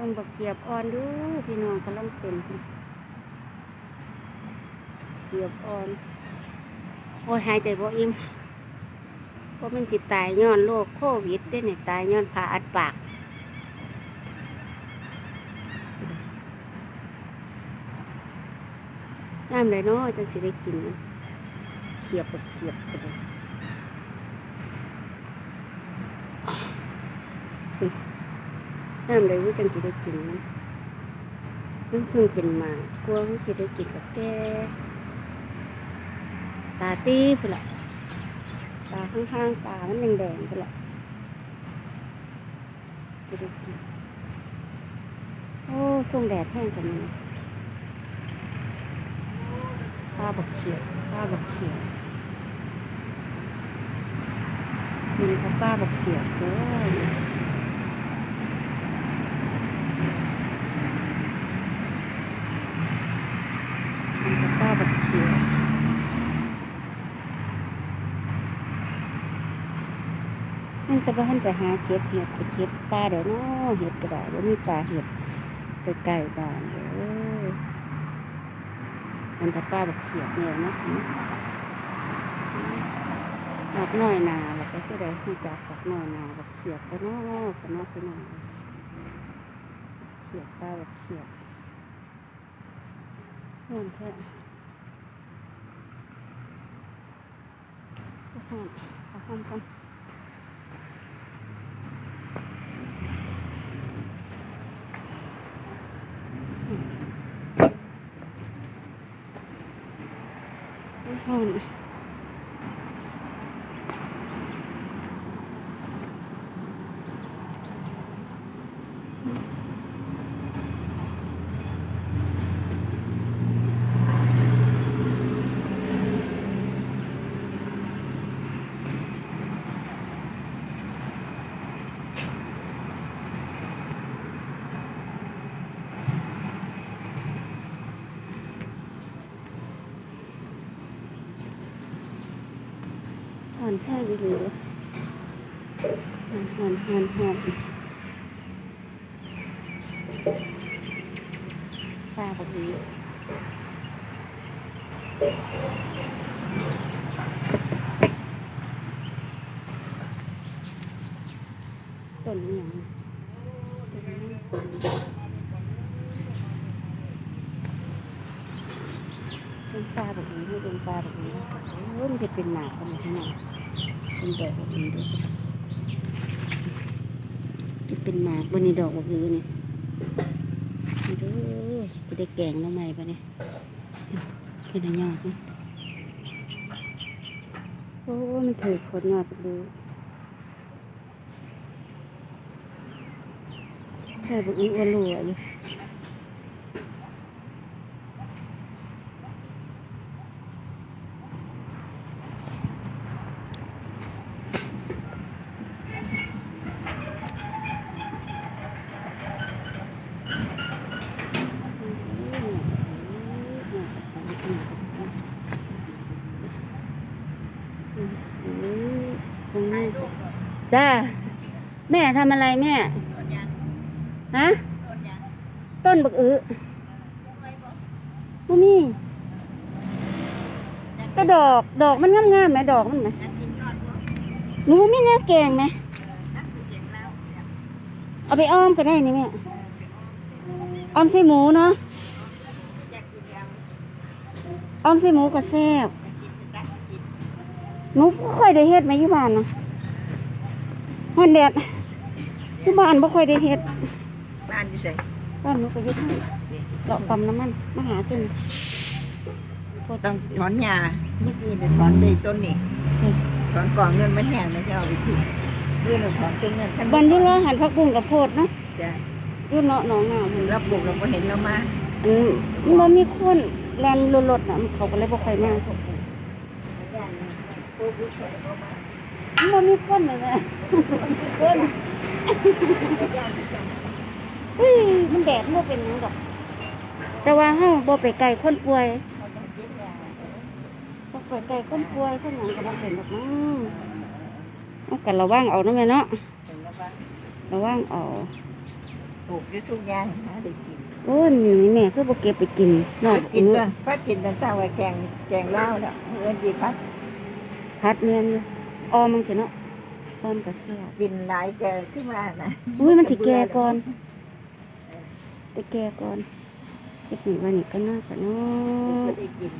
ลองบักเขียบอ่อนดูพี่น้องกำลังเป็นเขียบอ่อน โอ้ยหายใจบ่อิ่มเพราะมันติดตายย้อนโรคโควิดได้เนี่ยตายย้อนผ่าอัดปากน้ำไรเนาะจังสิได้กินเขียบบักเขียบไปเลย น้ำไรว่าจังสิได้กินนะมันเพิ่งเป็นมากลัวว่าสิได้กินกับแกตาตีไปละตาข้างๆตามันแดงๆไปละจะได้กินโอ้ส่งแดดแห้งกันนป้าบักเขียวป้าบักเขียวกินกับป้าบักเขียวด้อกินกับป้าบักเขียว มันจะไปหันไปหาเก็บเห็ดไปเก็บปลาเดี๋ยวนาะเห็ดกระดาษว่ามีปลาเห็ดไปไก่บ้านเด้อมันจะปลาแบบเขียดเนี่ยนะบักน้อยนาแล้วก็คือได้ที่จากบักน้อยนาบักเขียดก็นาะก็นาะพี่น้อเขียดปลาแบบเขียดเพื่นแท้ทุกคนเอาห้องกัน ห่อน อนแท้ดีเลยห่อนห่อนห่อนปลาแบบนี้ต้นนี้ต้นนี้เป็นปลาแบบนี้ไม่เป็นปลาแบบนี้นะคะโอ้ยมันจะเป็นหนาขนาดนี้ เป็นดอกแบบนี้ด้วยจะเป็นหมากบนนี้ดอกแบบนี้นี่นี่เด้อจะได้แกงแล้วไหมปะเนี่ยเป็นอะไรยอดนะโอ้ มันถือขนยอดดูใช่บุกอีอ้วนรัวอยู่ จ้าแม่ทำอะไรแม่ฮะต้นบักอื้อบ่มีก็ดอกดอกมันงามๆไหมดอกมันไหมหนูมีเนื้อแกงไหมเอาไปอ้อมก็ได้นี่แม่อ้อมใส่หมูเนาะอ้อมใส่หมูก็แซ่บหนูค่อยได้เฮ็ดไหมอยู่บ้านนะ ฮอนแดดอยู่บ้านบ่ค่อยได้เฮ็ดบ้านอยู่ไสบ้านหนูก็อยู่ที่เลาะปั๊มน้ำมันมาหาซื้อต้องถอนหญ้าเมื่อกี้เนี่ยถอนเลยต้นนี่ถอนกองเงินมันแห้งแล้วจะเอาไปทิ้งเรื่องเราถอนต้นเงินท่านบันอยุรอหันพักบุ้งกับโพดเนาะจะอยุ่เนาะหนองน้ำพุ่นรับบุกเราก็เห็นเรามาอืมมันบ่มีคนแลนรถๆน่ะเขาก็เลยบ่ค่อยมา มันบ่มีคนเลยนะเพิ่นเฮ้ยมันแดดมันบ่เป็นหยังดอก แต่ว่าเฮาบ่ไปไกลคนป่วยบ่ไปไกลคนป่วยคนหยังก็บ่เป็นดอกมั้งเอากันระวังเอาเนาะแม่เนาะระวังเอาปลูกอยู่ทุกอย่างหาได้กินโอ้ยนี่แม่คือบ่เก็บไปกินนอกกินด้วยพัดกินตอนเช้าไว้แกงแกงเหล้าแล้วเอิ้นดีพัดพัดเนียนอยู่ ออมมันสิเนาะออมก็แซ่บกินหลายแกขึ้นมานะอุ้ยมันสิแก่ก่อนแต่แก่ก่อนเก็บนี่ไว้นี่ก็น่าก็เนาก็ะได้กิน